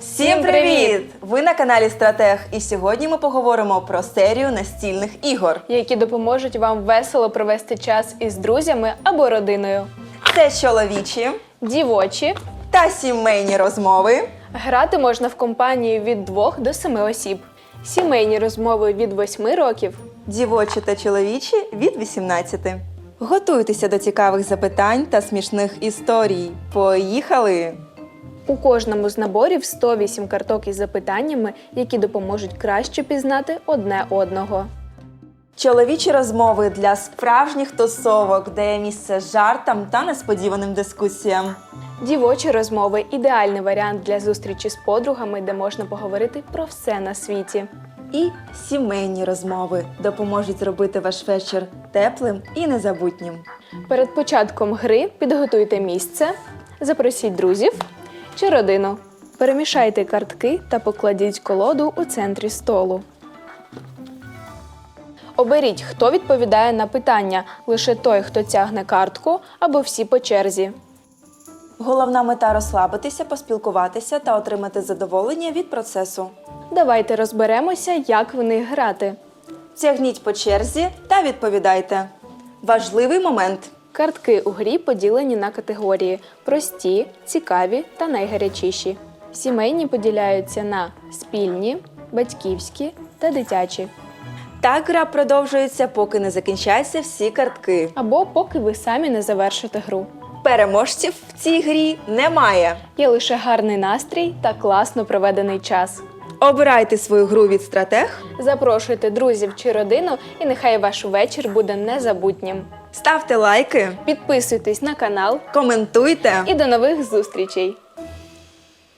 Всім привіт! Ви на каналі Стратег, і сьогодні ми поговоримо про серію настільних ігор. які допоможуть вам весело провести час із друзями або родиною. Це чоловічі Дівочі та сімейні розмови. грати можна в компанії від 2 до 7 осіб. Сімейні розмови від 8 років. Дівочі та чоловічі від 18. Готуйтеся до цікавих запитань та смішних історій. Поїхали! У кожному з наборів 108 карток із запитаннями, які допоможуть краще пізнати одне одного. Чоловічі розмови для справжніх тусовок, де є місце жартам та несподіваним дискусіям. Дівочі розмови ідеальний варіант для зустрічі з подругами, де можна поговорити про все на світі. І сімейні розмови допоможуть зробити ваш вечір теплим і незабутнім. Перед початком гри підготуйте місце, запросіть друзів чи родину. Перемішайте картки та покладіть колоду у центрі столу. Оберіть, хто відповідає на питання, лише той, хто тягне картку, або всі по черзі. Головна мета розслабитися, поспілкуватися та отримати задоволення від процесу. Давайте розберемося, як в них грати. Тягніть по черзі та відповідайте. Важливий момент. Картки у грі поділені на категорії: прості, цікаві та найгарячіші. Сімейні поділяються на спільні, батьківські та дитячі. Так гра продовжується, поки не закінчаться всі картки. Або поки ви самі не завершите гру. Переможців в цій грі немає. Є лише гарний настрій та класно проведений час. Обирайте свою гру від стратег, Запрошуйте друзів чи родину, і нехай ваш вечір буде незабутнім. Ставте лайки, Підписуйтесь на канал коментуйте. і до нових зустрічей!